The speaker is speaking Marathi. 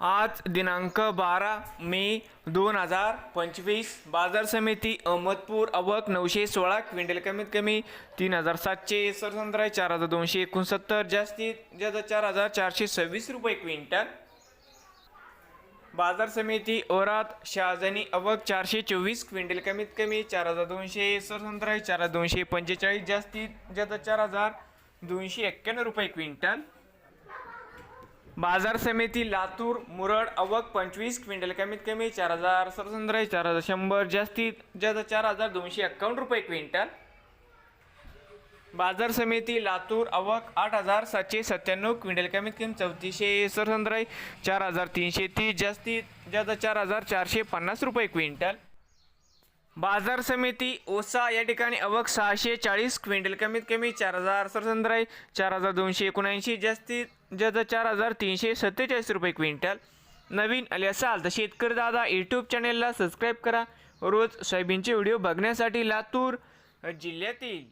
आज दिनांक बारा मे दोन हजार पंचवीस. बाजार समिती अहमदपूर अवक नऊशे सोळा क्विंटल कमीत कमी तीन हजार सातशे. सरसंद्राय चार हजार दोनशे एकोणसत्तर. जास्तीत जास्त चार हजार चारशे सव्वीस रुपये क्विंटल. बाजार समिती ओरात शहाजनी अवक चारशे चोवीस क्विंटल कमीत कमी चार हजार दोनशे. सरसंद्राय चार हजार दोनशे पंचेचाळीस. जास्तीत जास्त चार हजार दोनशे एक्क्याण्णव रुपये क्विंटल. बाजार समिती लातूर मुरड अवक पंचवीस क्विंटल कमीत कमी चार हजार सरसंद्राय चार हजार शंभर जास्तीत जास्त चार हजार दोनशे एक्कावन्न रुपये क्विंटल. बाजार समिती लातूर अवक आठ हजार सातशे सत्त्याण्णव क्विंटल कमीत कमी चौतीसशे सरसंद्राय चार हजार तीनशे तीस जास्तीत जास्त चार हजार चारशे पन्नास रुपये क्विंटल. बाजार समिती ओसा या ठिकाणी अवक सहाशे चाळीस क्विंटल कमीत कमी चार हजार सरसंद्राय चार हजार दोनशे एकोणऐंशी जास्तीत जास्त चार हजार तीनशे सत्तेचाळीस रुपये क्विंटल. नवीन आले असाल तर शेतकरी दादा यूट्यूब चॅनेलला सबस्क्राईब करा. रोज सोयाबीनचे व्हिडिओ बघण्यासाठी लातूर जिल्ह्यातील